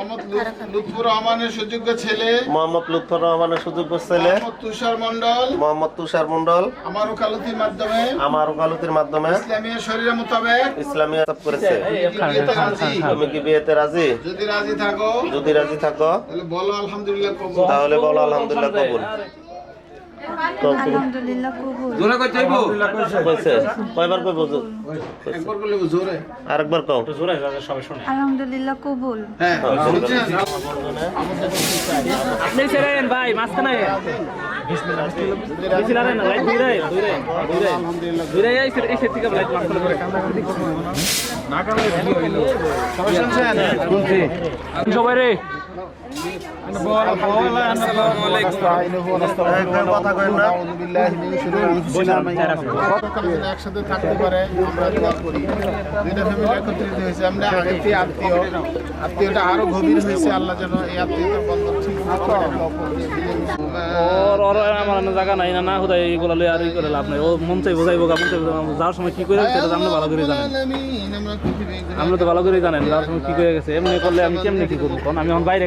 মোহাম্মদ লুৎ- লুৎফুর রহমানের সুযোগ্য ছেলে। মোহাম্মদ লুৎফর রহমানের সুযোগ্য ছেলে। তুষার মন্ডল মোহাম্মদ তুষার মন্ডল আমার ওকালতির মাধ্যমে। আমার ওকালতির মাধ্যমে। ইসলামী শরীরের মোতাবেক। ইসলামী আতাব করেছে। রাজি। তুমি কি বিয়েতে রাজি? যদি রাজি থাকো। যদি রাজি থাকো। তাহলে বলো আলহামদুলিল্লাহ কবুল। তাহলে বলো আলহামদুলিল্লাহ কবুল। কয়বার কইব জোরে? আরেকবার কও। জোরে সবাই শুনে। আলহামদুলিল্লাহ কবুল হ্যাঁ আপনি ছেড়েন ভাই মাঝখানে। সবাই রে। একবার কথা কই একসাথে থাকতে পারে আমরা দোয়া করি। দুইটা ফ্যামিলি একত্রিত হয়েছে আমরা আগের আত্মীয়। আত্মীয়টা আরও গভীর হয়েছে আল্লাহ যেন এই আত্মীয়তার বন্ধন ঠিক আমার জায়গা নাই না না হুদাই এগুলো লই আর ই করে লাভ নাই। ও মন চাই বোঝাইবো মন চাই যাওয়ার সময় কি করে সেটা আপনি ভালো করে জানেন। আমরা তো ভালো করে জানেন যাওয়ার সময় কি করে গেছে এমনি করলে আমি কেমনি কি করব? কারণ আমি এখন বাইরে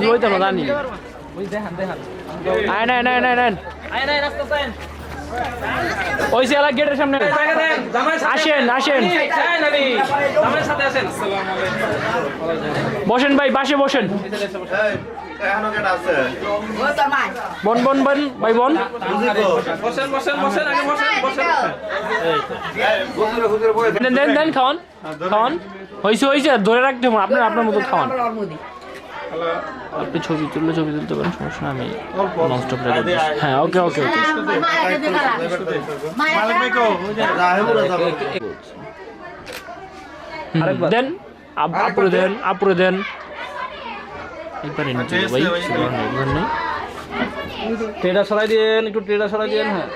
লইতাম না নাই নাই নাই গেটের সামনে আসেন আসেন বসেন। ভাই বাসে বসেন। এখনও কেটা আছে বন বন বন ভাই বন। দেন দেন দেন খাওয়ান খাওয়ান। হয়েছে হয়েছে ধরে রাখতে হবে আপনার আপনার মতো খাওয়ান। আপনি ছবি তুললে ছবি তুলতে পারেন সমস্যা আমি ননস্টপ রেকর্ড হ্যাঁ ওকে ওকে ওকে। দেন আপ- আপুরে দেন আপুরে দেন। একবারে নিচে ভাই সুন্দর নেই, ট্রেডার সরাই দেন একটু ট্রেডার সরাই দেন হ্যাঁ।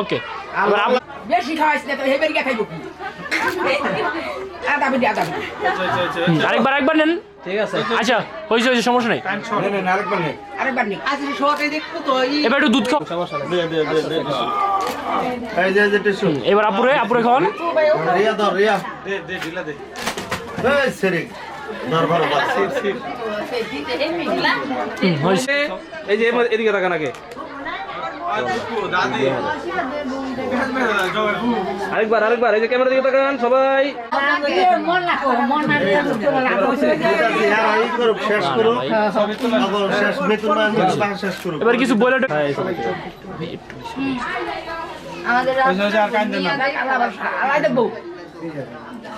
ওকে। বেশি খাওয়াইছ না তো হেবের গিয়া খাইব আরেকবার আরেকবার নেন। ঠিক আছে। আচ্ছা হয়েছে হয়েছে সমস্যা নেই। আরেকবার নি আজ শোতে দেখব তো এবার একটু দুধ খাও। এবার আপুরে আপুরে খাওয়ান। রিয়া ধর রিয়া। দে দে ঢিলা দে। এই সেরিক। এই যে এদিকে আগে। আরেকবার আরেকবার এই যে ক্যামেরা সবাই। এবার কিছু বলে আমাদের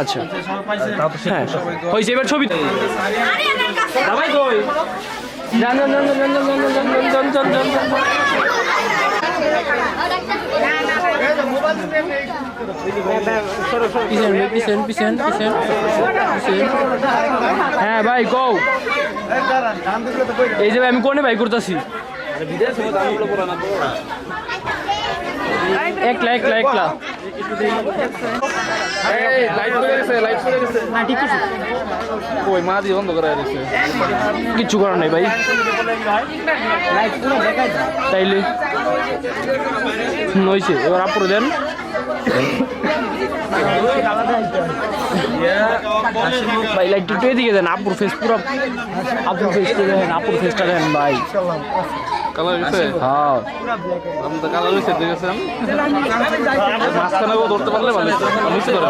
আচ্ছা হ্যাঁ হয়েছে এবার ছবি কই পিছন পিছন পিছন পিছন হ্যাঁ ভাই কও এই যে ভাই আমি কোনে ভাই করতেছি একলা একলা একলা গেছে গেছে। কই, মা দিয়ে বন্ধ করে দিয়েছে কিচ্ছু করার নাই ভাই। তাইলে। নইছে এবার আপুরে দেন। ভাই লাইট একটু এদিকে দেন, আপুর ফেস পুরো আপুর ফেসটা দেন, আপুর ফেসটা দেন, ভাই। কালার গেছে হ্যাঁ। আমি তো কালার হয়েছে ঠিক আছে? মাঝখানে ধরতে পারলে ভালো নিচে ধরে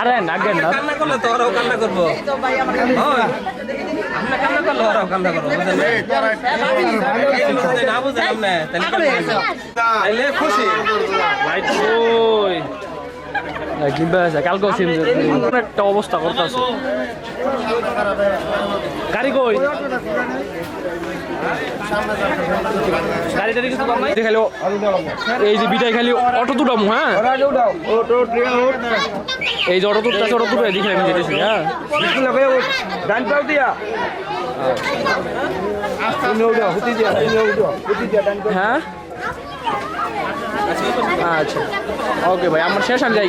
আরে না। কেন না। কান্না করলে তো ওরাও কান্না করব। আপনি কান্না করলে ওরাও কান্না করব না বুঝলেন আপনি তাহলে খুশি। ভাই আছে? একটা অবস্থা করতেছে। গাড়ি কই? খালি এই যে বিটাই খালি অটো দুটামু হ্যাঁ? এই যে অটো দুটা অটো দুটো দেখে আমি যেতেছি হ্যাঁ? হ্যাঁ? আচ্ছা ওকে ভাই, আমার শেষ আমি যাই।